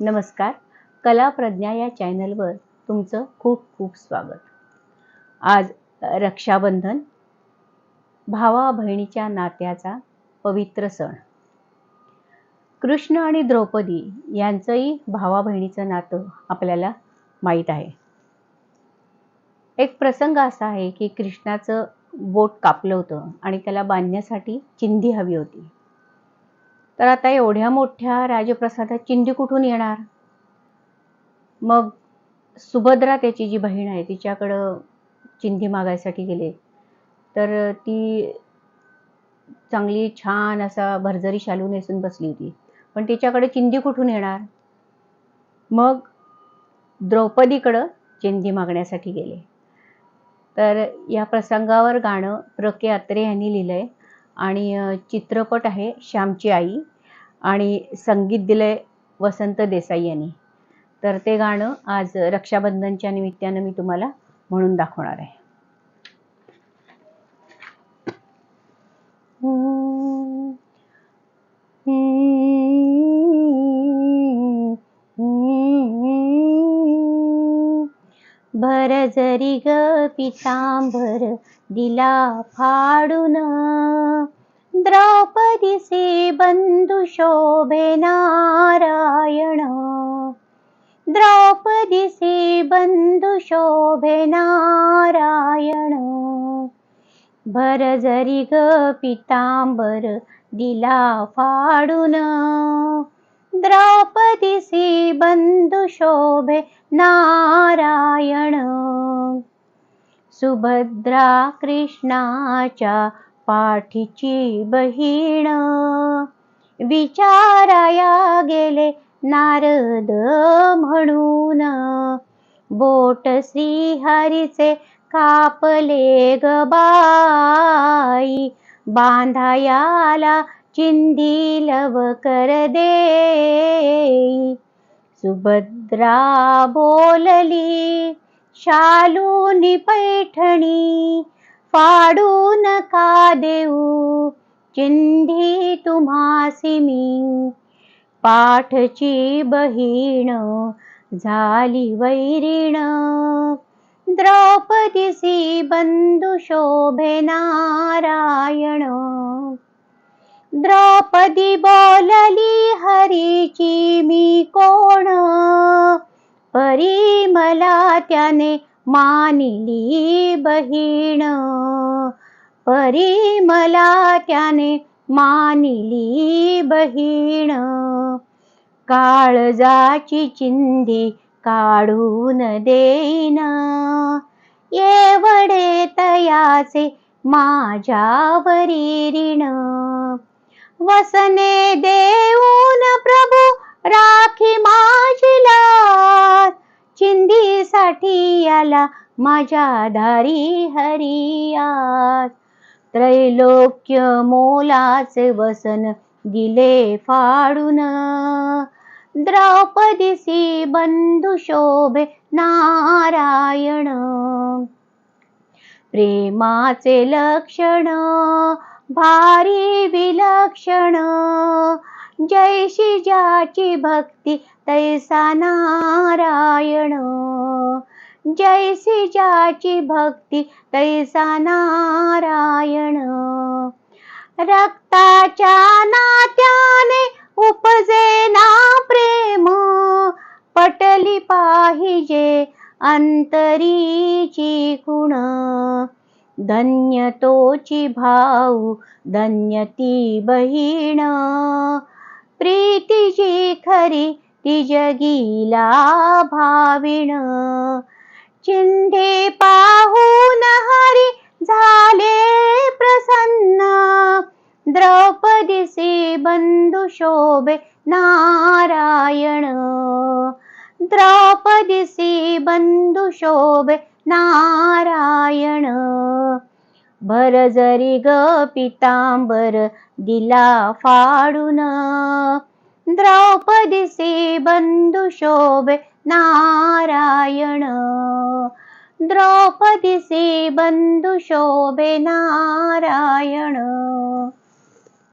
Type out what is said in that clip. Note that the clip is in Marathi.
नमस्कार. कला प्रज्ञा या चॅनलवर तुमचं खूप खूप स्वागत. आज रक्षाबंधन भावा बहिणीच्या नात्याचा पवित्र सण. कृष्ण आणि द्रौपदी यांचंही भावा बहिणीचं नातं आपल्याला माहीत आहे. एक प्रसंग असा आहे की कृष्णाचं बोट कापलं होतं आणि त्याला बांधण्यासाठी चिंधी हवी होती. तर आता एवढ्या मोठ्या राजप्रसादात चिंधी कुठून येणार? मग सुभद्रा त्याची जी बहीण आहे तिच्याकडं चिंधी मागायसाठी गेले. तर ती चांगली छान असा भरजरी शालू नेसून बसली होती. पण तिच्याकडे चिंधी कुठून येणार? मग द्रौपदीकडं चिंधी मागण्यासाठी गेले. तर या प्रसंगावर गाणं प्र के अत्रे यांनी लिहिलं आहे आणि चित्रपट आहे श्यामची आई आणि संगीत दिले वसंत देसाई यांनी. तर ते गाणं आज रक्षाबंधनच्या निमित्तानं मी तुम्हाला म्हणून दाखवणार आहे. भर जरी ग पितांबर दिला फाडून. द्रौपदीचे बंधू शोभे नारायण. द्रौपदीचे बंधू शोभे नारायण. भर जरी ग पितांबर दिला फाडून. द्रौपदीसी बंधू शोभे नारायण। सुभद्रा कृष्णाच्या पाठीची बहीण। विचाराया गेले नारद म्हणून। बोट श्रीहरीचे कापले गबाई बांधायाला चिंदी लवकर दे सुभद्रा बोलली शालूनी पैठणी फाडू नका देऊ चिंधी तुम्हासी मी पाठची बहीण झाली वैरीण द्रौपदीसी बंधु शोभे नारायण द्रौपदी बोलली हरीची मी कोण? परी मला त्याने मानिली बहीण. परी मला त्याने मानिली बहीण. काळजाची चिंधी काढून देईन. एवढे तयाचे माझ्यावरी ऋण. वसने देऊन प्रभू राखी माझी लाज चिंधीसाठी आला माझ्या धारी हरियात. त्रैलोक्य मोलाचे वसन दिले फाडून. द्रौपदीसी बंधू शोभे नारायण. प्रेमाचे लक्षण भारी विलक्षण. जैशी ज्याची भक्ती तैसा नारायण. जैसी ज्याची भक्ती तैसा नारायण. रक्ताच्या नात्याने उपजे ना प्रेम. पटली पाहिजे अंतरीची कुण धन्यतोची भाऊ धन्य ती बहीण। प्रीतीची खरी ती जगीला भाविण चिंधे पाहून हरी झाले प्रसन्न। द्रौपदीसी बंधू शोभे नारायण। द्रौपदीसी बंधू शोभे नारायण. भर जरी ग पितांबर दिला फाडून. द्रौपदीसी बंधू शोभे नारायण. द्रौपदीसी बंधू शोभे नारायण.